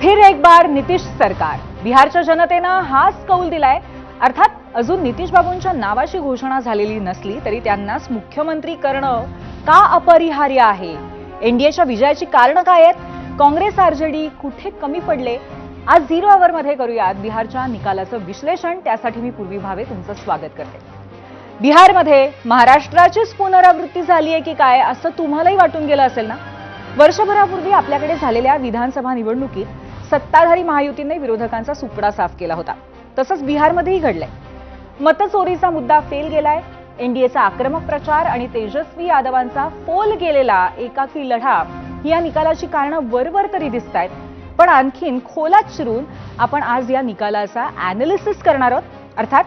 फिर एक बार नितीश सरकार. बिहारच्या जनतेनं हाच कौल दिलाय. अर्थात अजून नितीश बाबूंच्या नावाची घोषणा झालेली नसली तरी त्यांनाच मुख्यमंत्री करणं का अपरिहार्य आहे? एनडीएच्या विजयाची कारणं काय आहेत? काँग्रेस आरजेडी कुठे कमी पडले? आज झिरो आवरमध्ये करूयात बिहारच्या निकालाचं विश्लेषण. त्यासाठी मी पूर्वी भावे तुमचं स्वागत करते. बिहारमध्ये महाराष्ट्राचीच पुनरावृत्ती झाली आहे की काय? असं तुम्हालाही वाटून गेलं असेल ना? वर्षभरापूर्वी आपल्याकडे झालेल्या विधानसभा निवडणुकीत सत्ताधारी महायुतीने विरोधकांचा सुपडा साफ केला होता. तसंच बिहारमध्येही घडलंय. मतचोरीचा मुद्दा फेल गेलाय एनडीएचा आक्रमक प्रचार आणि तेजस्वी यादवांचा फोल गेलेला एकाकी लढा ही या निकालाची कारणं वरवर तरी दिसत आहेत पण आणखीन खोलात शिरून आपण आज या निकालाचा अॅनालिसिस करणार आहोत. अर्थात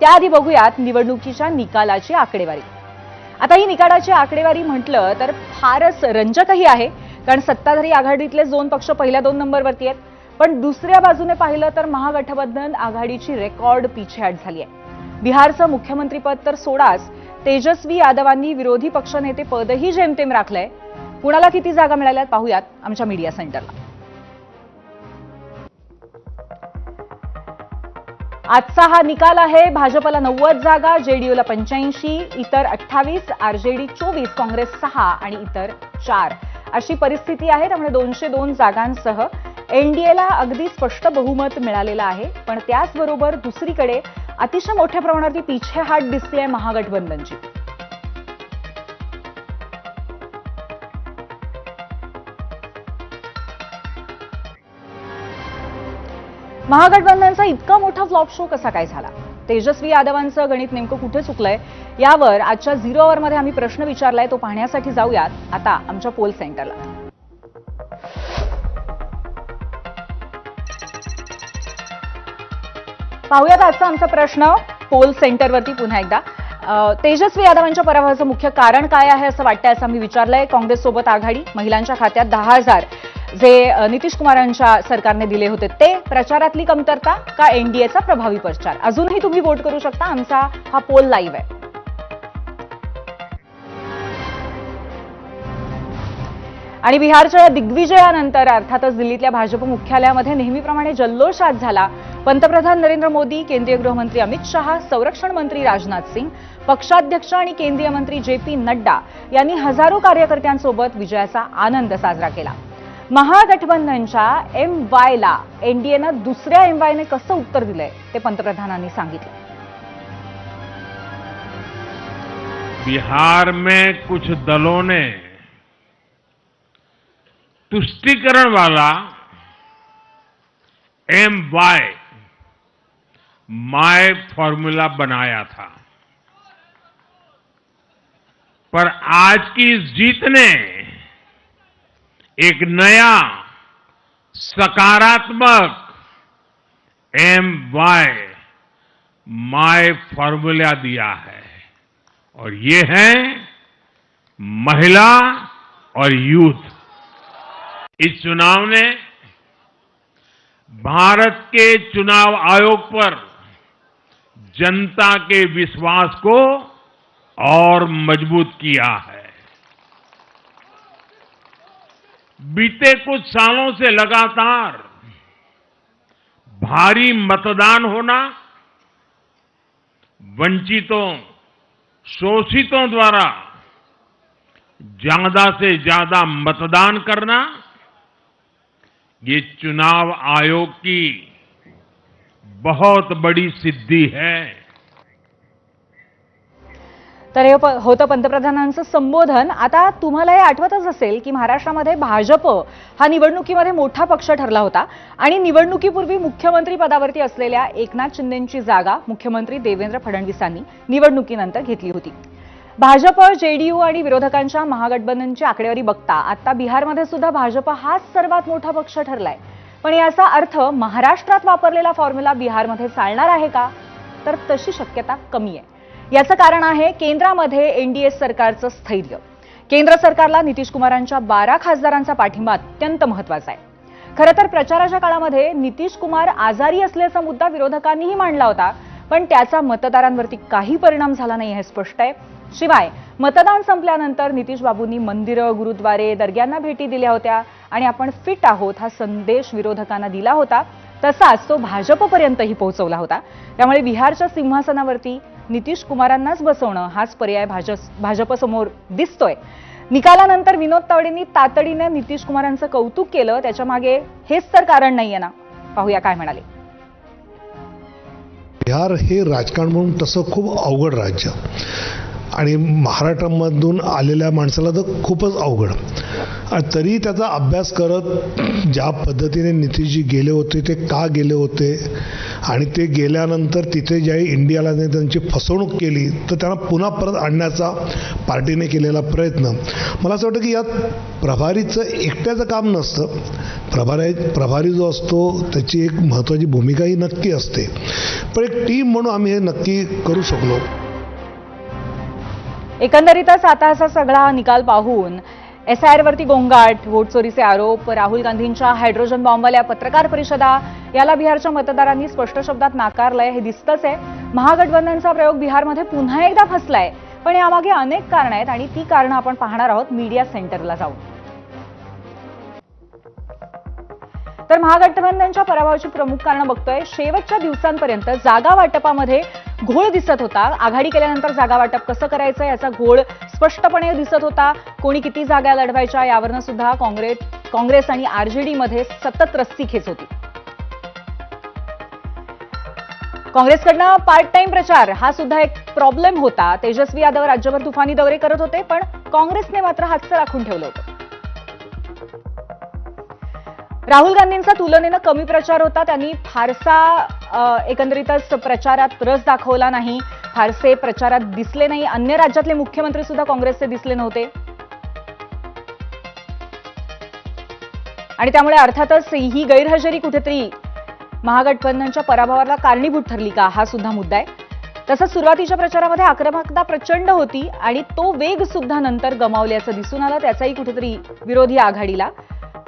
त्याआधी बघूयात निवडणुकीच्या निकालाची आकडेवारी. आता ही निकालाची आकडेवारी म्हटलं तर फारच रंजकही आहे. कारण सत्ताधारी आघाडीतले दोन पक्ष पहिल्या दोन नंबरवरती आहेत. पण दुसऱ्या बाजूने पाहिलं तर महागठबंधन आघाडीची रेकॉर्ड पिछेहाट झाली आहे बिहारचं मुख्यमंत्रीपद तर सोडाच तेजस्वी यादवांनी विरोधी पक्षनेते पदही जेमतेम राखलंय. कुणाला किती जागा मिळाल्यात पाहूयात आमच्या मीडिया सेंटरला. आजचा हा निकाल आहे भाजपला नव्वद जागा जेडीयूला पंच्याऐंशी इतर अठ्ठावीस आरजेडी चोवीस काँग्रेस सहा आणि इतर चार. अशी परिस्थिती आहे. त्यामुळे दोनशे दोन जागांसह एनडीएला अगदी स्पष्ट बहुमत मिळालेलं आहे. पण त्याचबरोबर दुसरीकडे अतिशय मोठ्या प्रमाणावरती पिछेहाट दिसते आहे महागठबंधनची. महागठबंधनचा इतका मोठा फ्लॉप शो कसा काय झाला? तेजस्वी यादवांचं गणित नेमकं कुठे चुकलंय? यावर आजच्या झिरो अवरमध्ये आम्ही प्रश्न विचारलाय तो पाहण्यासाठी जाऊयात. आता आमच्या पोल सेंटरला. पाहूयात आजचा आमचा प्रश्न. पोल सेंटरवरती पुन्हा एकदा. तेजस्वी यादवांच्या पराभवाचं मुख्य कारण काय आहे असं वाटतंय असं आम्ही विचारलंय. काँग्रेससोबत आघाडी महिलांच्या खात्यात दहा हजार. जे नितीश कुमारांच्या सरकारने दिले होते ते प्रचारातली कमतरता का एनडीएचा प्रभावी प्रचार? अजूनही तुम्ही वोट करू शकता आमचा हा पोल लाईव्ह आहे. आणि बिहारच्या दिग्विजयानंतर अर्थातच दिल्लीतल्या भाजप मुख्यालयामध्ये नेहमीप्रमाणे जल्लोष झाला. पंतप्रधान नरेंद्र मोदी केंद्रीय गृहमंत्री अमित शहा संरक्षण मंत्री राजनाथ सिंग पक्षाध्यक्ष आणि केंद्रीय मंत्री जे पी नड्डा यांनी हजारो कार्यकर्त्यांसोबत विजयाचा आनंद साजरा केला. महागठबंधनच्या एम वायला एनडीएनं दुसऱ्या एम वायने कसं उत्तर दिलंय ते पंतप्रधानांनी सांगितलं. बिहार में कुछ दलों ने तुष्टीकरण वाला एम वाय माय फॉर्मूला बनाया था। पर आज की इस जीत ने एक नया सकारात्मक एम वाई माय फॉर्मूला दिया है। और ये है महिला और यूथ। इस चुनाव ने भारत के चुनाव आयोग पर जनता के विश्वास को और मज़बूत किया है। बीते कुछ सालों से लगातार भारी मतदान होना, वंचितों, शोषितों द्वारा ज़्यादा से ज़्यादा मतदान करना, ये चुनाव आयोग की बहुत बड़ी सिद्धि है। तर हे प- होतं पंतप्रधानांचं संबोधन. आता तुम्हाला हे आठवतच असेल की महाराष्ट्रामध्ये भाजप हा निवडणुकीमध्ये मोठा पक्ष ठरला होता आणि निवडणुकीपूर्वी मुख्यमंत्री पदावरती असलेल्या एकनाथ शिंदेची जागा मुख्यमंत्री देवेंद्र फडणवीसांनी निवडणुकीनंतर घेतली होती. भाजप जेडीयू आणि विरोधकांच्या महागठबंधनची आकडेवारी बघता आता बिहारमध्ये सुद्धा भाजप हाच सर्वात मोठा पक्ष ठरलाय. पण याचा अर्थ महाराष्ट्रात वापरलेला फॉर्म्युला बिहारमध्ये चालणार आहे का? तर तशी शक्यता कमी आहे. याचं कारण आहे केंद्रामध्ये एनडीए सरकारचं स्थैर्य. केंद्र सरकारला नितीश कुमारांच्या बारा खासदारांचा पाठिंबा अत्यंत महत्त्वाचा आहे. खरं तर प्रचाराच्या काळामध्ये नितीश कुमार आजारी असल्याचा मुद्दा विरोधकांनीही मांडला होता पण त्याचा मतदारांवरती काही परिणाम झाला नाही हे स्पष्ट आहे. शिवाय मतदान संपल्यानंतर नितीश बाबूंनी मंदिरं गुरुद्वारे दर्ग्यांना भेटी दिल्या होत्या आणि आपण फिट आहोत हा संदेश विरोधकांना दिला होता. तसाच तो भाजपपर्यंतही पोहोचवला होता. त्यामुळे बिहारच्या सिंहासनावरती नितीश कुमारांनाच बसवणं हाच पर्याय भाजप भाजपसमोर दिसतोय. निकालानंतर विनोद तावडेंनी तातडीने नितीश कुमारांचं कौतुक केलं. त्याच्यामागे हेच तर कारण नाहीये ना. पाहूया काय म्हणाले. बिहार हे राजकारण म्हणून तसं खूप अवघड राज्य. आणि महाराष्ट्रामधून आलेल्या माणसाला तर खूपच अवघड. आणि तरी त्याचा अभ्यास करत ज्या पद्धतीने नितीशजी गेले होते ते का गेले होते? आणि ते गेल्यानंतर तिथे ज्याही इंडियाला त्यांची फसवणूक केली तर त्यांना पुन्हा परत आणण्याचा पार्टीने केलेला प्रयत्न. मला असं वाटतं की यात प्रभारीचं एकट्याचं काम नसतं. प्रभारी प्रभारी जो असतो त्याची एक महत्त्वाची भूमिकाही नक्की असते. पण एक टीम म्हणून आम्ही हे नक्की करू शकलो. एकंदरीतच आता असा सगळा निकाल पाहून एस आय आरवरती गोंगाट वोट चोरीचे आरोप राहुल गांधींच्या हायड्रोजन बॉम्बवाल्या पत्रकार परिषदा याला बिहारच्या मतदारांनी स्पष्ट शब्दात नाकारलंय हे दिसतंच आहे. महागठबंधनचा प्रयोग बिहारमध्ये पुन्हा एकदा फसलाय. पण यामागे अनेक कारण आहेत आणि ती कारणं आपण पाहणार आहोत मीडिया सेंटरला जाऊन. तर महागठबंधनच्या पराभवाची प्रमुख कारणं बघतोय. शेवटच्या दिवसांपर्यंत जागा वाटपामध्ये घोळ दिसत होता. आघाडी केल्यानंतर जागा वाटप कसं करायचं याचा घोळ स्पष्टपणे दिसत होता. कोणी किती जागा लढवायच्या यावरनं सुद्धा काँग्रेस काँग्रेस आणि आरजेडीमध्ये सतत रस्ती खेच होती. काँग्रेसकडनं पार्ट टाइम प्रचार हा सुद्धा एक प्रॉब्लेम होता. तेजस्वी यादव राज्यभर तुफानी दौरे करत होते पण काँग्रेसने मात्र हातचं राखून ठेवलं होतं. राहुल गांधींचा तुलनेनं कमी प्रचार होता. त्यांनी फारसा एकंदरीतच प्रचारात रस दाखवला नाही. फारसे प्रचारात दिसले नाही. अन्य राज्यातले मुख्यमंत्री सुद्धा काँग्रेसचे दिसले नव्हते. आणि त्यामुळे अर्थातच ही गैरहजेरी कुठेतरी महागठबंधनच्या पराभवाला कारणीभूत ठरली का? हा सुद्धा मुद्दा आहे. तसंच सुरुवातीच्या प्रचारामध्ये आक्रमकता प्रचंड होती आणि तो वेग सुद्धा नंतर गमावल्याचं दिसून आलं. त्याचाही कुठेतरी विरोधी आघाडीला.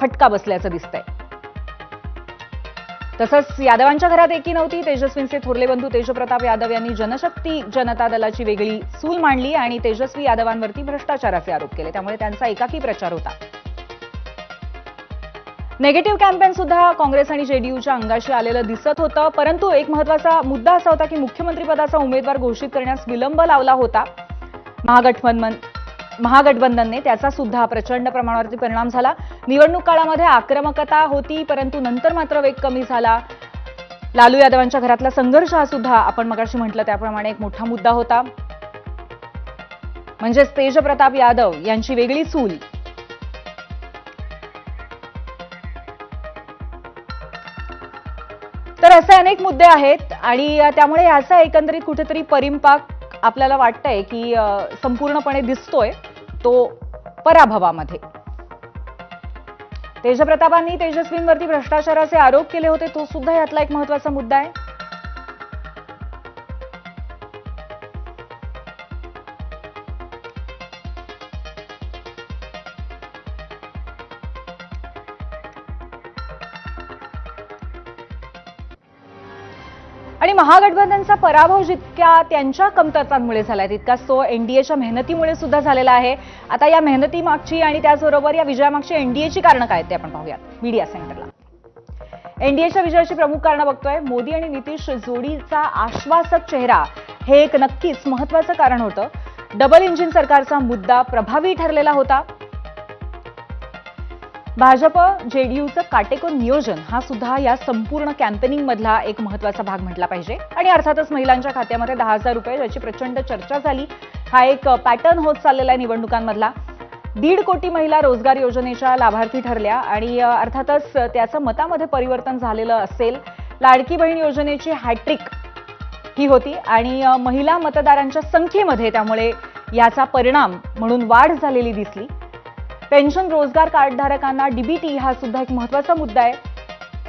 फटका बसल्याचं दिसतंय. तसंच यादवांच्या घरात एकी नव्हती तेजस्वींचे थोरले बंधू तेजप्रताप यादव यांनी जनशक्ती जनता दलाची वेगळी सूल मांडली आणि तेजस्वी यादवांवरती भ्रष्टाचाराचे आरोप केले. त्यामुळे त्यांचा एकाकी प्रचार होता. नेगेटिव्ह कॅम्पेन सुद्धा काँग्रेस आणि जेडीयूच्या अंगाशी आलेलं दिसत होतं परंतु एक महत्त्वाचा मुद्दा असा होता की मुख्यमंत्रीपदाचा उमेदवार घोषित करण्यास विलंब लावला होता. महागठबंधन महागठबंधनने त्याचा सुद्धा प्रचंड प्रमाणावरती परिणाम झाला. निवडणूक काळामध्ये आक्रमकता होती परंतु नंतर मात्र वेग कमी झाला. लालू यादवांच्या घरातला संघर्ष हा सुद्धा आपण मगाशी म्हटलं त्याप्रमाणे एक मोठा मुद्दा होता. म्हणजेच तेजप्रताप यादव यांची वेगळी चूल तर असे अनेक मुद्दे आहेत आणि त्यामुळे याचा एकंदरीत कुठेतरी परिपाक आपल्याला वाटतंय की संपूर्णपणे दिसतोय तो पराभवामध्ये. तेजप्रतापांनी तेजस्वींवरती भ्रष्टाचाराचे आरोप केले होते तो सुद्धा यातला एक महत्त्वाचा मुद्दा आहे. महागठबंधनचा पराभव जितक्या त्यांच्या कमतरतांमुळे झालाय तितकाच तो एनडीएच्या मेहनतीमुळे सुद्धा झालेला आहे. आता या मेहनतीमागची आणि त्याचबरोबर या विजयामागची एनडीएची कारणं काय आहेत ते आपण पाहूयात. मीडिया सेंटरला. एनडीएच्या विजयाची प्रमुख कारणं बघतोय. मोदी आणि नितीश जोडीचा आश्वासक चेहरा हे एक नक्कीच महत्वाचं कारण होतं. डबल इंजिन सरकारचा मुद्दा प्रभावी ठरलेला होता. भाजप जेडीयूचं काटेकोर नियोजन हा सुद्धा या संपूर्ण कॅम्पेनिंगमधला एक महत्त्वाचा भाग म्हटला पाहिजे. आणि अर्थातच महिलांच्या खात्यामध्ये दहा हजार रुपये याची प्रचंड चर्चा झाली हा एक पॅटर्न होत चाललेला आहे निवडणुकांमधला. दीड कोटी महिला रोजगार योजनेच्या लाभार्थी ठरल्या आणि अर्थातच त्याचं मतामध्ये परिवर्तन झालेलं असेल. लाडकी बहीण योजनेची हॅट्रिक ही होती आणि महिला मतदारांच्या संख्येमध्ये त्यामुळे याचा परिणाम म्हणून वाढ झालेली दिसली. पेन्शन रोजगार कार्डधारकांना डीबीटी हा सुद्धा एक महत्त्वाचा मुद्दा आहे.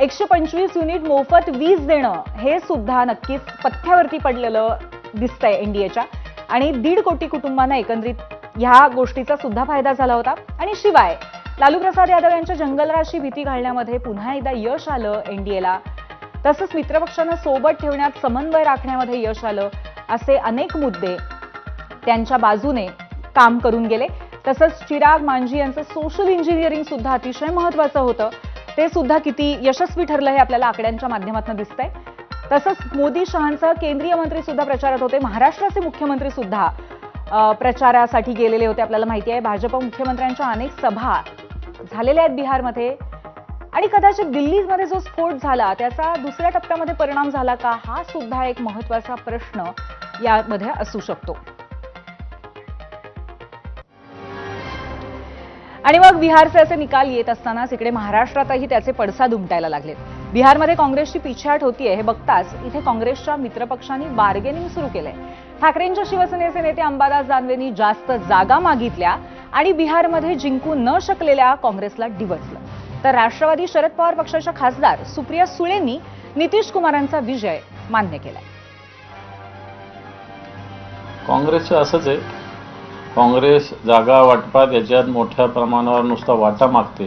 एकशे पंचवीस युनिट मोफत वीज देणं हे सुद्धा नक्कीच पथ्यावरती पडलेलं दिसतंय एनडीएच्या आणि दीड कोटी कुटुंबांना एकंदरीत ह्या गोष्टीचा सुद्धा फायदा झाला होता. आणि शिवाय लालू प्रसाद यादव यांच्या जंगलराशी भीती घालण्यामध्ये पुन्हा एकदा यश आलं एनडीएला तसंच मित्रपक्षांना सोबत ठेवण्यात समन्वय राखण्यामध्ये यश आलं असे अनेक मुद्दे त्यांच्या बाजूने काम करून गेले. तसंच चिराग मांझी यांचं सोशल इंजिनिअरिंग सुद्धा अतिशय महत्वाचं होतं. ते सुद्धा किती यशस्वी ठरलं हे आपल्याला आकड्यांच्या माध्यमातून दिसतंय. तसंच मोदी शहांसह केंद्रीय मंत्री सुद्धा प्रचारात होते. महाराष्ट्राचे मुख्यमंत्री सुद्धा प्रचारासाठी गेलेले होते आपल्याला माहिती आहे. भाजप मुख्यमंत्र्यांच्या अनेक सभा झालेल्या आहेत बिहारमध्ये. आणि कदाचित दिल्लीमध्ये जो स्फोट झाला त्याचा दुसऱ्या टप्प्यामध्ये परिणाम झाला का? हा सुद्धा एक महत्त्वाचा प्रश्न यामध्ये असू शकतो. आणि मग बिहारचे असे निकाल येत असतानाच इकडे महाराष्ट्रातही त्याचे पडसाद उमटायला लागलेत. बिहारमध्ये काँग्रेसची पिछाट होतीये हे बघताच इथे काँग्रेसच्या मित्रपक्षांनी बार्गेनिंग सुरू केलंय. ठाकरेंच्या शिवसेनेचे नेते अंबादास दानवेंनी जास्त जागा मागितल्या आणि बिहारमध्ये जिंकू न शकलेल्या काँग्रेसला डिवचलं तर राष्ट्रवादी शरद पवार पक्षाच्या खासदार सुप्रिया सुळेंनी नितीश कुमारांचा विजय मान्य केलाय. काँग्रेसचं असंच आहे काँग्रेस जागा वाटपात याच्यात मोठ्या प्रमाणावर नुसता वाटा मागते.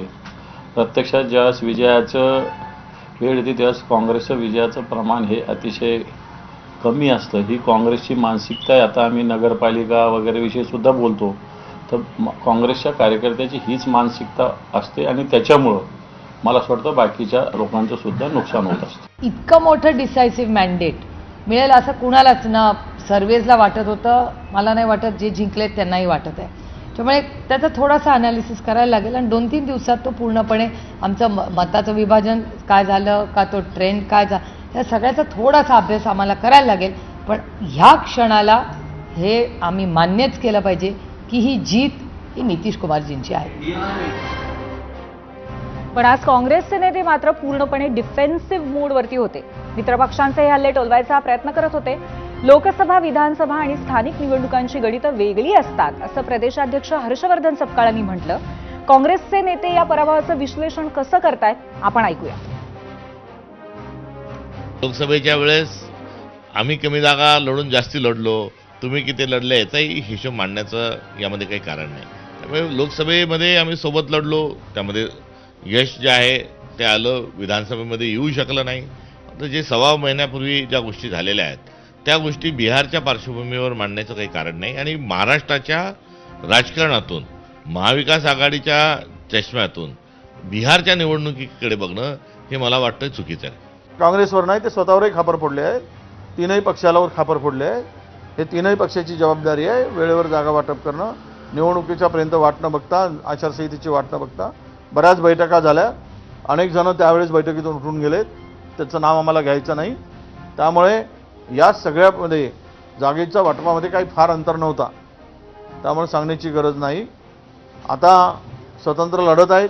प्रत्यक्षात ज्यावेळेस विजयाचं वेळ येते त्यावेळेस काँग्रेसचं विजयाचं प्रमाण हे अतिशय कमी असतं. ही काँग्रेसची मानसिकता आहे. आता आम्ही नगरपालिका वगैरेविषयीसुद्धा सुद्धा बोलतो. तर काँग्रेसच्या कार्यकर्त्याची हीच मानसिकता असते आणि त्याच्यामुळं मला असं वाटतं बाकीच्या लोकांचं सुद्धा नुकसान होत असतं. इतकं मोठं डिसायसिव्ह मॅन्डेट मिळेल असं कुणालाच ना सर्वेजला वाटत होतं मला नाही वाटत जे जिंकलेत त्यांनाही वाटत आहे. त्यामुळे त्याचा थोडासा अनालिसिस करायला लागेल आणि दोन तीन दिवसात तो पूर्णपणे आमचं म- मताचं विभाजन काय झालं का तो ट्रेंड काय झाला या सगळ्याचा थोडासा अभ्यास आम्हाला करायला लागेल. पण ह्या क्षणाला हे आम्ही मान्यच केलं पाहिजे की ही जीत ही नितीश कुमारजींची आहे. पण आज काँग्रेसचे नेते मात्र पूर्णपणे डिफेन्सिव्ह मूडवरती होते. मित्रपक्षांचे हे हल्ले टोलवायचा प्रयत्न करत होते. लोकसभा विधानसभा आणि स्थानिक निवडणुकांची गणितं वेगळी असतात असं प्रदेशाध्यक्ष हर्षवर्धन सपकाळांनी म्हटलं. काँग्रेसचे नेते या पराभवाचं विश्लेषण कसं करतायत आपण ऐकूया. लोकसभेच्या वेळेस आम्ही कमी जागा लढून जास्ती लढलो. तुम्ही किती लढले याचाही हिशोब मांडण्याचं यामध्ये काही कारण नाही. त्यामुळे लोकसभेमध्ये आम्ही सोबत लढलो. त्यामध्ये यश जे आहे ते आलं. विधानसभेमध्ये येऊ शकलं नाही. तर जे सव्वा महिन्यापूर्वी ज्या गोष्टी झालेल्या आहेत त्या गोष्टी बिहारच्या पार्श्वभूमीवर मांडण्याचं काही कारण नाही. आणि महाराष्ट्राच्या राजकारणातून महाविकास आघाडीच्या चष्म्यातून बिहारच्या निवडणुकीकडे बघणं हे मला वाटतं चुकीचं आहे. काँग्रेसवर नाही ते स्वतःवरही खापर फोडले आहेत. तीनही पक्षालावर खापर फोडले आहे हे तीनही पक्षाची जबाबदारी आहे. वेळेवर जागा वाटप करणं निवडणुकीच्या पर्यंत वाट न बघता आचारसंहितेची वाट न बघता बऱ्याच बैठका झाल्या. अनेक जण त्यावेळेस बैठकीतून उठून गेलेत. त्याचं नाव आम्हाला घ्यायचं नाही. त्यामुळे या सगळ्यामध्ये जागेच्या वाटपामध्ये काही फार अंतर नव्हता. त्यामुळे सांगण्याची गरज नाही. आता स्वतंत्र लढत आहेत.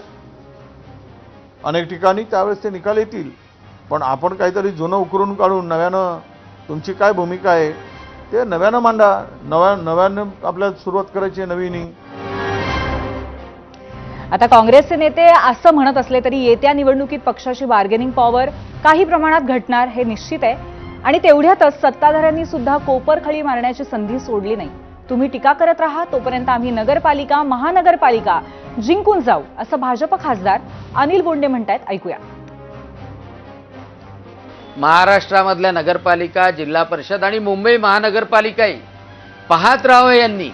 अनेक ठिकाणी त्यावेळेस ते निकाल येतील. पण आपण काहीतरी जुनं उकरून काढून नव्यानं तुमची काय भूमिका आहे ते नव्यानं मांडा. नव्या नव्यानं आपल्याला सुरुवात करायची आहे नवीन आता काँग्रेसचे नेते असं म्हणत असले तरी येत्या निवडणुकीत पक्षाची बार्गेनिंग पॉवर काही प्रमाणात घटणार हे निश्चित आहे. आणि तेवढ्यातच सत्ताधाऱ्यांनी सुद्धा कोपरखळी मारण्याची संधी सोडली नाही. तुम्ही टीका करत राहा तोपर्यंत आम्ही नगरपालिका महानगरपालिका जिंकून जाऊ असं भाजप खासदार अनिल बोंडे म्हणतायत. ऐकूया. महाराष्ट्रामधल्या नगरपालिका जिल्हा परिषद आणि मुंबई महानगरपालिकाही पाहत राहावं यांनी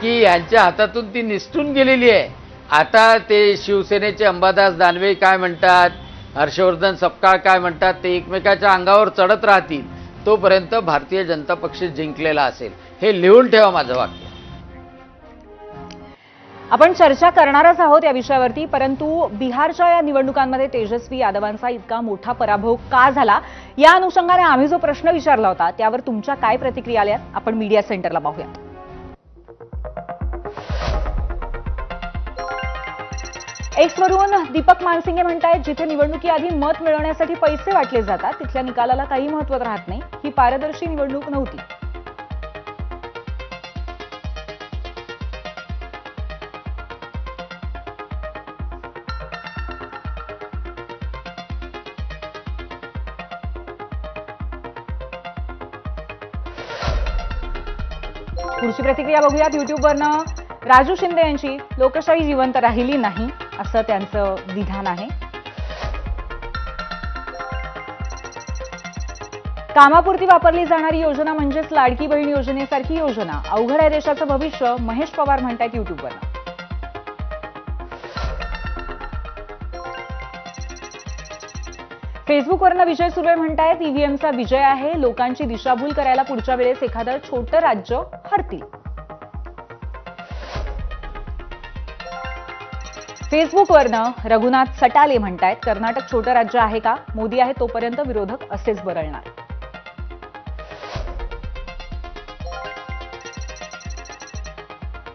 की यांच्या हातातून ती निसटून गेलेली आहे. आता ते शिवसेनेचे अंबादास दानवे काय म्हणतात? हर्षवर्धन सपकाळ काय म्हणतात? ते एकमेकाच्या अंगावर चढत राहतील तोपर्यंत भारतीय जनता पक्ष जिंकलेला असेल. हे लिहून ठेवा माझं वाक्य. आपण चर्चा करणारच आहोत या विषयावरती परंतु बिहारच्या या निवडणुकांमध्ये तेजस्वी यादवांचा इतका मोठा पराभव का झाला? या अनुषंगाने आम्ही जो प्रश्न विचारला होता त्यावर तुमच्या काय प्रतिक्रिया आल्यात आपण मीडिया सेंटरला पाहूयात. एक्सवरून दीपक मानसिंगे म्हणतायत जिथे निवडणुकीआधी मत मिळवण्यासाठी पैसे वाटले जातात तिथल्या निकालाला काही महत्त्व राहत नाही. ही पारदर्शी निवडणूक नव्हती. पुढची प्रतिक्रिया बघूयात. युट्यूबवरनं राजू शिंदे यांची लोकशाही जिवंत राहिली नाही. असं त्यांचं विधान आहे. कामापुरती वापरली जाणारी योजना म्हणजेच लाडकी बहीण योजनेसारखी योजना. अवघड आहे देशाचं भविष्य महेश पवार म्हणतात युट्यूबवर फेसबुकवरनं विजय सुर्वे म्हणतायत ईव्हीएमचा विजय आहे लोकांची दिशाभूल करायला पुढच्या वेळेस एखादं छोटं राज्य हरतील. फेसबुकवरनं रघुनाथ सटाले म्हणतायत कर्नाटक छोटं राज्य आहे का? मोदी आहे तोपर्यंत विरोधक असेच बरळणार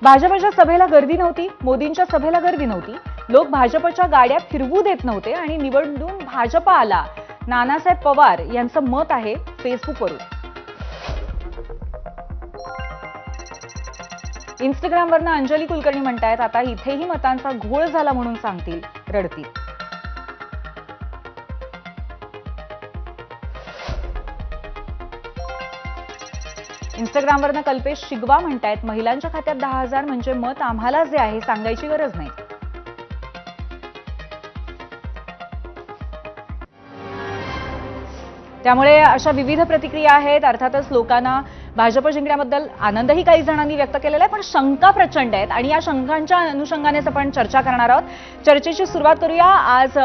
भाजपच्या सभेला गर्दी नव्हती मोदींच्या सभेला गर्दी नव्हती. लोक भाजपच्या गाड्या फिरवू देत नव्हते आणि निवडून भाजप आला. नानासाहेब पवार यांचं मत आहे फेसबुकवरून. इंस्टाग्रामवरनं अंजली कुलकर्णी म्हणतायत आता इथेही मतांचा घोळ झाला म्हणून सांगतील रडतील. इंस्टाग्रामवरनं कल्पेश शिगवा म्हणतायत महिलांच्या खात्यात दहा हजार म्हणजे मत आम्हाला जे आहे सांगायची गरज नाही. त्यामुळे अशा विविध प्रतिक्रिया आहेत अर्थातच लोकांना भाजप जिंकण्याबद्दल आनंदही काही जणांनी व्यक्त केलेला आहे पण शंका प्रचंड आहेत. आणि या शंकांच्या अनुषंगानेच आपण चर्चा करणार आहोत. चर्चेची सुरुवात करूया. आज